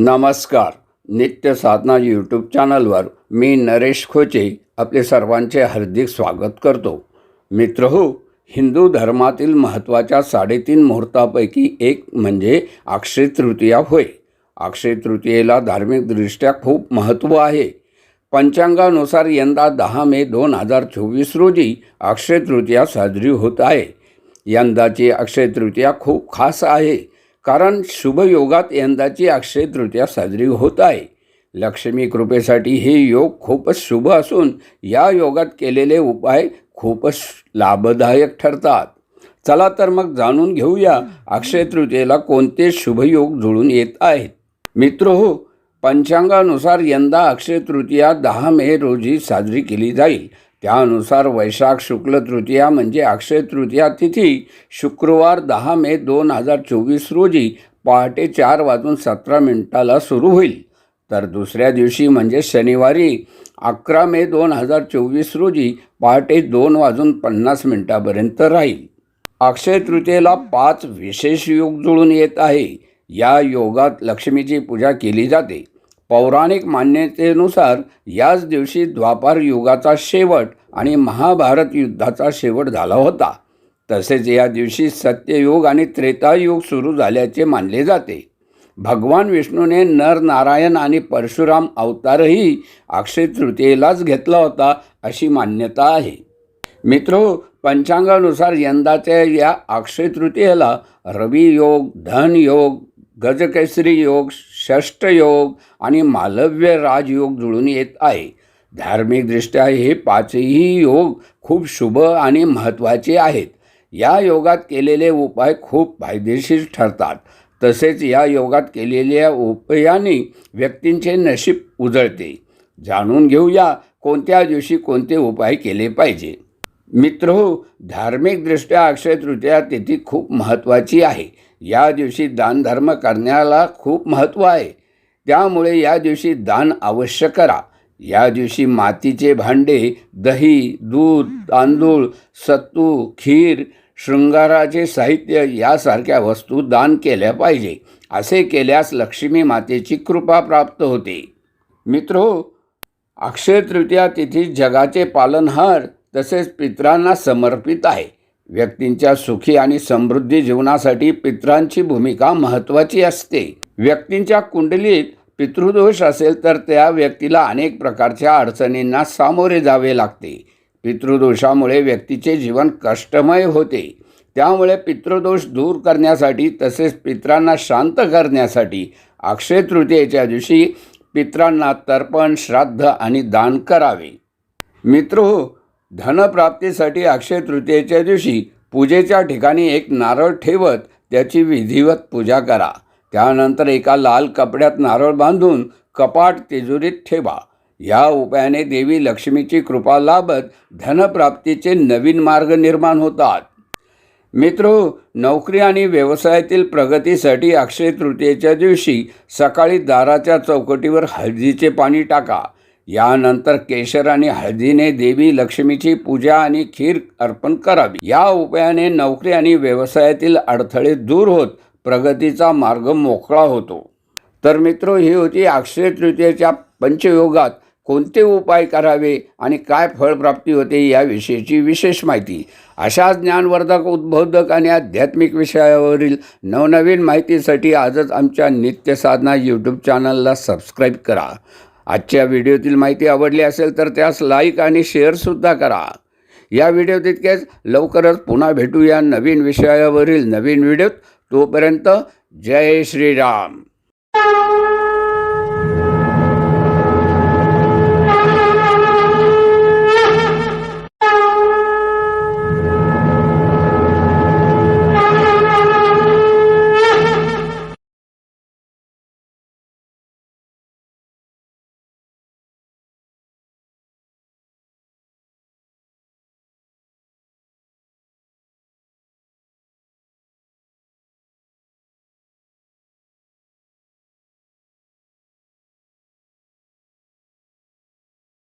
नमस्कार. नित्य साधना यूट्यूब चॅनलवर मी नरेश खोचे आपले सर्वांचे हार्दिक स्वागत करतो. मित्रहो हिंदू धर्मातील महत्त्वाच्या साडेतीन मुहूर्तापैकी एक म्हणजे अक्षय तृतीया होय. अक्षय तृतीयेला धार्मिकदृष्ट्या खूप महत्त्व आहे. पंचांगानुसार यंदा दहा मे दोन हजार चोवीस रोजी अक्षय तृतीया साजरी होत आहे. यंदाची अक्षय तृतीया खूप खास आहे. कारण शुभयोगात यंदाची अक्षय तृतीया साजरी होत आहे. लक्ष्मी कृपेसाठी हे योग खूपच शुभ असून या योगात केलेले उपाय खूपच लाभदायक ठरतात. चला तर मग जाणून घेऊया अक्षय तृतीयेला कोणते शुभयोग जुळून येत आहेत. मित्र हो पंचांगानुसार यंदा अक्षय तृतीया दहा मे रोजी साजरी केली जाईल. त्यानुसार वैशाख शुक्ल तृतीया म्हणजे अक्षय तृतीया तिथी शुक्रवार दहा मे दोन हजार चोवीस रोजी पहाटे चार वाजून सतरा मिनिटाला सुरू होईल. तर दुसऱ्या दिवशी म्हणजे शनिवारी अकरा मे दोन हजार चोवीस रोजी पहाटे दोन वाजून पन्नास मिनिटापर्यंत राहील. अक्षय तृतीयेला पाच विशेष योग जुळून येत आहे. या योगात लक्ष्मीची पूजा केली जाते. पौराणिक मान्यतेनुसार याच दिवशी द्वापार युगाचा शेवट आणि महाभारत युद्धाचा शेवट झाला होता. तसेच या दिवशी सत्ययुग आणि त्रेतायुग सुरू झाल्याचे मानले जाते. भगवान विष्णूने नर नारायण आणि परशुराम अवतारही अक्षय तृतीयेलाच घेतला होता अशी मान्यता आहे. मित्रो पंचांगानुसार यंदाच्या या अक्षय तृतीयेला रवी योग धन योग गजकेसरी योग षष्टयोग आणि मालव्य राजयोग जुळून येत आहे. धार्मिकदृष्ट्या हे पाचही योग खूप शुभ आणि महत्त्वाचे आहेत. या योगात केलेले उपाय खूप फायदेशीर ठरतात. तसेच या योगात केलेल्या उपायांनी व्यक्तींचे नशीब उजळते. जाणून घेऊया कोणत्या दिवशी कोणते उपाय केले पाहिजे. मित्र हो धार्मिकदृष्ट्या अक्षय तृतीया तिथी खूप महत्त्वाची आहे. या दिवशी दानधर्म करण्याला खूप महत्त्व आहे. त्यामुळे या दिवशी दान अवश्य करा. या दिवशी मातीचे भांडे दही दूध तांदूळ सत्तू खीर शृंगाराचे साहित्य यासारख्या वस्तू दान केल्या पाहिजे. असे केल्यास लक्ष्मी मातेची कृपा प्राप्त होते. मित्रो हो, अक्षय तृतीया तिथी जगाचे पालनहार तसेच पित्रांना समर्पित आहे. व्यक्तींच्या सुखी आणि समृद्धी जीवनासाठी पित्रांची भूमिका महत्त्वाची असते. व्यक्तींच्या कुंडलीत पितृदोष असेल तर त्या व्यक्तीला अनेक प्रकारच्या अडचणींना सामोरे जावे लागते. पितृदोषामुळे व्यक्तीचे जीवन कष्टमय होते. त्यामुळे पितृदोष दूर करण्यासाठी तसेच पित्रांना शांत करण्यासाठी अक्षय तृतीयेच्या दिवशी पित्रांना तर्पण श्राद्ध आणि दान करावे. मित्र धनप्राप्तीसाठी अक्षय तृतीयेच्या दिवशी पूजेच्या ठिकाणी एक नारळ ठेवत त्याची विधिवत पूजा करा. त्यानंतर एका लाल कपड्यात नारळ बांधून कपाट तिजोरीत ठेवा. या उपायाने देवी लक्ष्मीची कृपा लाभत धनप्राप्तीचे नवीन मार्ग निर्माण होतात. मित्रो नोकरी आणि व्यवसायातील प्रगतीसाठी अक्षय तृतीयेच्या दिवशी सकाळी दाराच्या चौकटीवर हळदीचे पाणी टाका. यानंतर केशर आणि हळदीने देवी लक्ष्मीची पूजा आणि खीर अर्पण करावी. या उपायाने नोकरी आणि व्यवसायातील अडथळे दूर होत प्रगतीचा मार्ग मोकळा होतो. तर मित्रो ही होती अक्षय तृतीयेच्या पंचयोगात कोणते उपाय करावे आणि काय फळप्राप्ती होते याविषयीची विशेष माहिती. अशा ज्ञानवर्धक उद्बोधक आणि आध्यात्मिक विषयावरील नवनवीन माहितीसाठी आजच आमच्या नित्य साधना यूट्यूब चॅनलला सबस्क्राईब करा. आजच्या व्हिडिओतील माहिती आवडली असेल तर त्यास लाईक आणि शेअरसुद्धा करा. या व्हिडिओ तितकेच. लवकरच पुन्हा भेटूया नवीन विषयावरील नवीन व्हिडिओत. तोपर्यंत जय श्रीराम.